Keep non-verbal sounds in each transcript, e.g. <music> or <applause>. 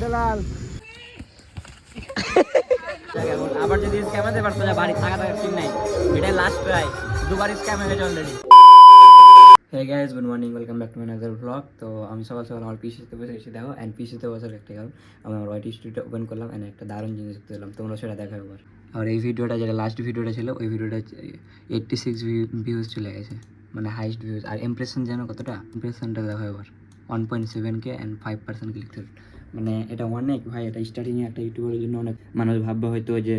দালাল। আবার যদি স্ক্যাম হতে পারতো না বাড়ি থাকা ঠিক নাই। এটাই লাস্ট দুবার স্ক্যাম হয়ে গেছে already hey guys good morning welcome back to my another vlog তো আমি সকাল সকাল আমার পিসিতে বসে এসে দেখো অ্যান্ড পিসিতে বসার একটা কারণ আমি আমার ওয়াইটি স্টুডিওটা ওপেন করলাম অ্যান্ড একটা দারুণ জিনিস দেখতে পেলাম। তোমরা সেটা দেখো এবার। আর এই ভিডিওটা যেটা লাস্ট ভিডিওটা ছিল ওই ভিডিওটা এইট্টি সিক্স ভিউজ চলে গেছে। মানে হাইস্ট ভিউজ আর ইমপ্রেশন জানো কতটা? ইমপ্রেশনটা দেখো এবার। One point seven K and five percent click through মানে এটা অনেক, ভাই, এটা স্টার্টিংয়ে একটা ইউটিউবের জন্য অনেক মানুষ ভাববে হয়তো যে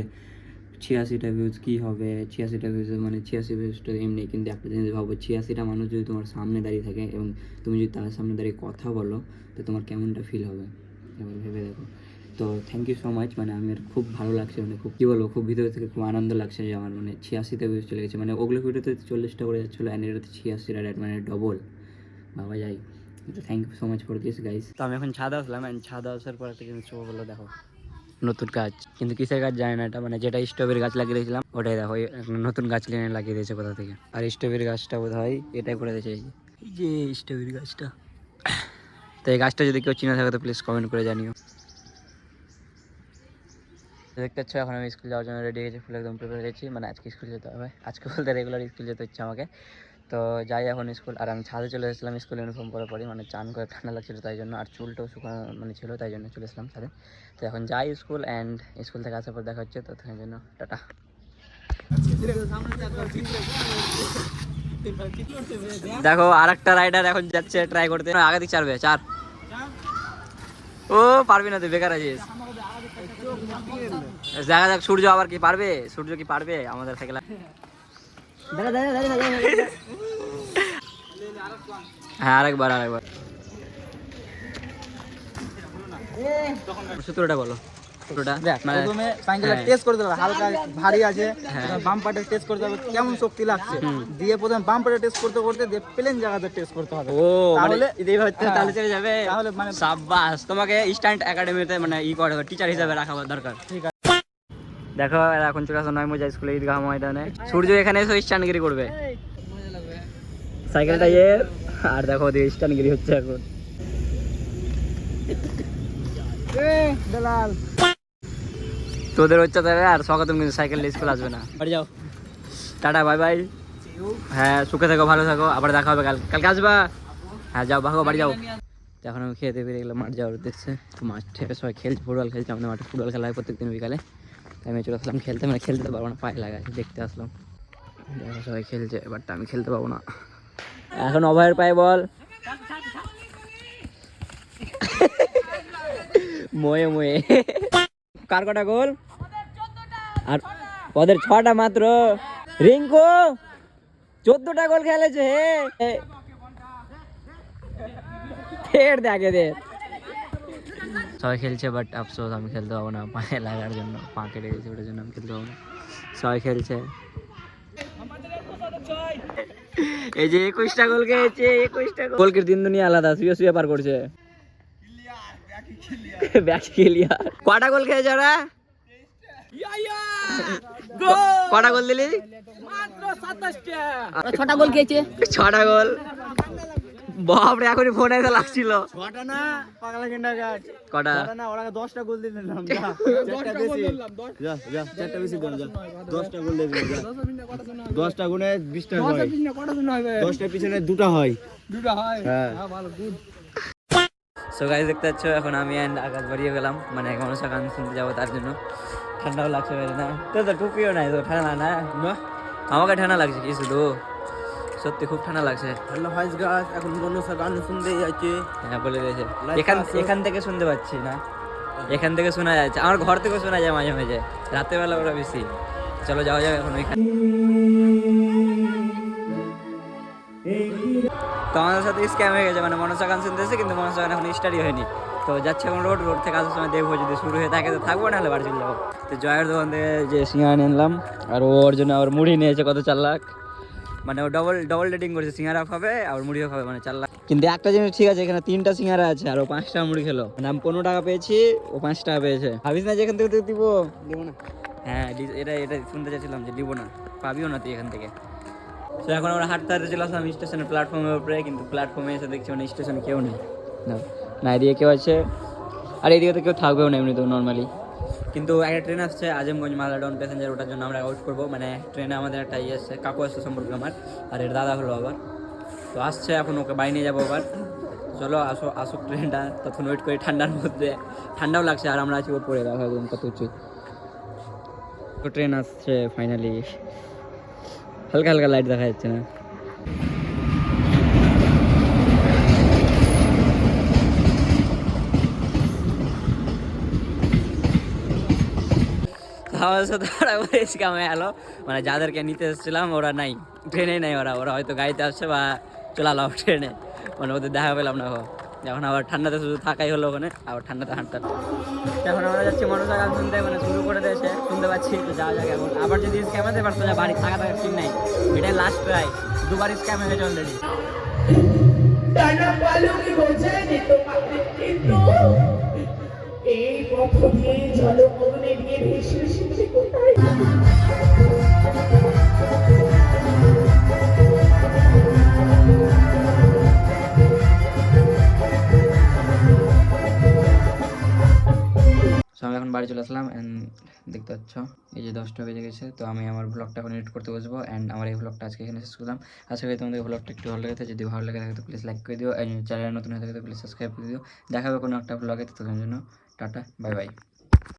ছিয়াশিটা ভিউজ কী হবে? ছিয়াশিটা ভিউজ মানে ছিয়াশি ভিউজটা এমনি, কিন্তু একটা জিনিস ভাবো, ছিয়াশিটা মানুষ যদি তোমার সামনে দাঁড়িয়ে থাকে এবং তুমি যদি তার সামনে দাঁড়িয়ে কথা বলো, তো তোমার কেমনটা ফিল হবে? এবার ভেবে দেখো। তো থ্যাংক ইউ সো মাচ মানে আমার খুব ভালো লাগছে মানে খুব, কী বলব, খুব ভিতর থেকে খুব আনন্দ লাগছে যে আমার মানে ছিয়াশিটা ভিউজ চলে গেছে। মানে ওগুলো ভিডিওতে চল্লিশটা করে যাচ্ছিল অ্যান্ড এটাতে ছিয়াশিটা মানে ডবল বাবা যাই। Thank you so much for this guys তো আমি এখন ছাদ আসলাম অ্যান্ড ছাদ আসার পর একটা জিনিস শো বলল দেখো। নতুন গাছ। কিন্তু কিসের গাছ জানি না এটা মানে যেটা স্ট্রবেরি গাছ লাগিয়ে দিয়েছিলাম, ওটাই দেখো নতুন গাছ কিনে লাগিয়ে দিয়েছে কোথা থেকে। আর স্ট্রবেরি গাছটা বোধ হয় এটাই করে দিয়েছে, এই যে- স্ট্রবেরি গাছটা। তো এই গাছটা যদি কেউ চিনে থাকে, তো প্লিজ কমেন্ট করে জানিও। দেখতে পাচ্ছ, এখন আমি স্কুল যাওয়ার জন্য রেডি হয়ে গেছি ফুল একদম প্রিপেয়ার হয়েছি মানে আজকে স্কুল যেতে হবে। আজকে বলতে রেগুলার স্কুল যেতে হচ্ছে আমাকে। তো যাই এখন স্কুল, আর আমি ছাদে চলে এসেছিলাম স্কুল ইউনিফর্ম পরে পরে মানে চান করে ঠান্ডা লাগছিল তাই জন্য, আর চুলটাও শুকানো মানে ছিল তাই জন্য চলে এসলাম ছাদে। তো এখন যাই স্কুল অ্যান্ড স্কুল থেকে আসার পর দেখা হচ্ছে, তো তার জন্য, টাটা। দেখো আর একটা রাইডার এখন যাচ্ছে ট্রাই করতে। আগে দিক চারবে চার। ও, পারবি না তুই, বেকার আছিস। দেখা যাক, সূর্য আবার কি পারবে? সূর্য কি পারবে? আমাদের থেকে হ্যাঁ আরেকবার আরেকবার। সূত্রটা বলো। সূত্রটা প্রথমে সাইকেলটা। টেস্ট করতে হবে হালকা ভারী আছে। বাম পাটে টেস্ট করতে হবে কেমন শক্তি লাগছে। দিয়ে প্রথমে টেস্ট করতে করতে দিয়ে প্লেন জায়গাতে টেস্ট করতে হবে। ও মানে তাহলে হ্যাঁ। তাহলে চলে যাবে? তাহলে মানে সাব্বাস তোমাকে স্ট্যান্ড একাডেমিতে মানে ই করে টিচার হিসাবে রাখা দরকার। ঠিক আছে। দেখো এখন চলে আসো নয় মজা স্কুলে ঈদগাহ ময়দানে। সূর্য এখানে এসে স্ট্যান্ডগিরি করবে। সাইকেলটা ইয়ে আর দেখো ওদের স্ট্যান্ডগিরি হচ্ছে এখন। তোদের হচ্ছে তবে আর স্বাগতম কিন্তু সাইকেল নিয়ে স্কুল আসবে না। বাড়ি যাও। Tata bye bye. হ্যাঁ সুখে থাকো ভালো থাকো। আবার দেখা হবে কাল কালকে আসবা? হ্যাঁ যাও ভাগো বাড়ি যাও। এখন আমি খেতে বেরিয়ে গেলাম মাঠ যাওয়ার উদ্দেশ্যে তো মাঠ থেকে সবাই খেলছে ফুটবল খেলছে আমাদের মাঠে ফুটবল খেলা হয় প্রত্যেকদিন বিকালে। আমি চলে আসলাম খেলতে। মানে খেলতে পারব না পায়ে লাগা আছে, দেখতে আসলাম। দেখো সবাই খেলছে এবারটা আমি খেলতে পারব না। এখন অভয়ের পায়ে বল। ময়ে ময়ে। কার কটা গোল? আর ওদের ছটা মাত্র। রিঙ্কু চোদ্দটা গোল খেলেছে হে। ফের দেখে দে। সবাই খেলছে বাট আফসোস আমি খেলতে পারব না। পায়ে লাগার জন্য পা কেটে গেছে ওটার জন্য আমি খেলতে পারব না। সবাই খেলছে। এই যে একুশটা গোল খেয়েছে একুশটা গোলকের দিন দুনিয়া আলাদা শুয়ে শুয়ে পার করছে। Back clear. কটা গোল খেয়েছে ওরা? কটা গোল দিলি? ছটা গোল খেয়েছে। ছটা গোল। বাপরে এখনই ফোনে এসে লাগছিল। ছটা না পাগলা গেন্ডা গাছ। কটা? ছটা না ওরা দশটা গোল দিয়ে দিলাম যা, <laughs> বেশি। যা যা চারটা বেশি গোল যা। দশটা গোল দিয়ে দিলাম যা। দশটা গুণে বিশটা হয়। দশটা পিছনে দুটো হয়। হ্যাঁ? সো গাইজ দেখতে পাচ্ছ এখন আমি অ্যান্ড আকাশ বাড়িয়ে গেলাম। মানে মনসা গান শুনতে যাব তার জন্য। ঠান্ডাও লাগছে না? তো তো টুপিও নাই তো ঠান্ডা না? আমাকে ঠান্ডা লাগছে কি শুধু? সত্যি খুব ঠান্ডা লাগছে। ঠান্ডা হাইস গাছ এখন মনসা গান শুনতে যাচ্ছে। হ্যাঁ বলে দিয়েছে। এখান এখান থেকে শুনতে পাচ্ছি না। এখান থেকে শোনা যাচ্ছে। আমার ঘর থেকে শোনা যায় মাঝে মাঝে। রাতের বেলা ওরা বেশি। চলো যাওয়া যাবে এখন ওইখানে। তো আমাদের সাথে স্ক্যাম হয়ে গেছে। মানে মনসা গান শুনতে এসে কিন্তু মনসা গান এখন স্টাডি হয়নি। তো যাচ্ছে এখন রোড রোড থেকে আসার সময় দেখব যদি শুরু হয়ে থাকে তো থাকব নাহলে বাড়ি চলে যাব। তো জয়ের দোকান থেকে যে সিঙ্গারা নিলাম আর ওর জন্য আবার মুড়ি নিয়েছে কত চার লাখ। মানে ও ডবল ডবল রেটিং করেছে সিঙ্গারা খাবে আর মুড়িও খাবে মানে চার লাখ। কিন্তু একটা জিনিস ঠিক আছে এখানে তিনটা সিঙ্গারা আছে আর ও পাঁচটা মুড়ি খেলো। মানে আমি পনেরো টাকা পেয়েছি ও পাঁচ টাকা পেয়েছে। ভাবিস না যে এখান থেকে তুই দিব? দিব না। হ্যাঁ এটা এটা শুনতে চাইছিলাম যে দিব না। পাবিও না তুই এখান থেকে। তো এখন আমরা হাঁটতে হাঁটতে চলে আসলাম স্টেশনের প্ল্যাটফর্মের উপরে কিন্তু প্ল্যাটফর্মে এসে দেখছি মানে স্টেশনে কেউ নেই। না না এদিকে কেউ আছে। আর এদিকে তো কেউ থাকবেও না এমনি তো নর্মালি কিন্তু একটা ট্রেন আসছে আজমগঞ্জ মালাডন প্যাসেঞ্জার ওটার জন্য আমরা ওয়েট করব। মানে ট্রেনে আমাদের একটা ইয়ে আসছে কাকু আসছে সম্পর্কে আমার, আর এর দাদা হলো আবার। তো আসছে এখন ওকে বাই নিয়ে যাব আবার। চলো আসো, আসুক ট্রেনটা তখন ওয়েট করি ঠান্ডার মধ্যে। ঠান্ডাও লাগছে আর আমরা আছি ওর পরে দেখো একদম কত উঁচু। তো ট্রেন আসছে ফাইনালি হালকা হালকা লাইট দেখা যাচ্ছে না। সাথে ওরা বেশ কামে এলো মানে যাদেরকে নিতে এসেছিলাম, ওরা নাই। ট্রেনে নাই ওরা ওরা হয়তো গাড়িতে আসছে বা চলালাম ট্রেনে। মানে ওদের দেখা পেলাম না এখন। আবার ঠান্ডাতে শুধু থাকাই হলো ওখানে, আবার ঠান্ডাতে হাঁটতে। এখন আমরা যাচ্ছি মনসা গান শুনতে মানে শুরু করে দিয়েছে, শুনতে পাচ্ছি তো যাওয়া যাক এখন। আবার যদি স্ক্যাম হতে পারতো না বাড়ি থাকা থাকার ঠিক নাই, এটাই লাস্ট ট্রাই দুবার স্ক্যাম হয়ে গেছে অলরেডি পথ আমি এখন বাড়ি চলে আসলাম অ্যান্ড দেখতে পাচ্ছ, এই যে দশটা বেজে গেছে, তো আমি আমার ব্লগটা এখন এডিট করতে বসবো অ্যান্ড আমার এই ব্লগটা আজকে এখানে শেষ করলাম। আশা করি তোমাদের ব্লগটা একটু ভালো লেগেছে, যদি ভালো লেগে থাকে তো প্লিজ লাইক করে দিও চ্যানেল নতুন হয়ে থাকে তো প্লিজ সাবস্ক্রাইব করে দিও। দেখাবে কোনো একটা ব্লগে ততক্ষণের জন্য টাটা বাই বাই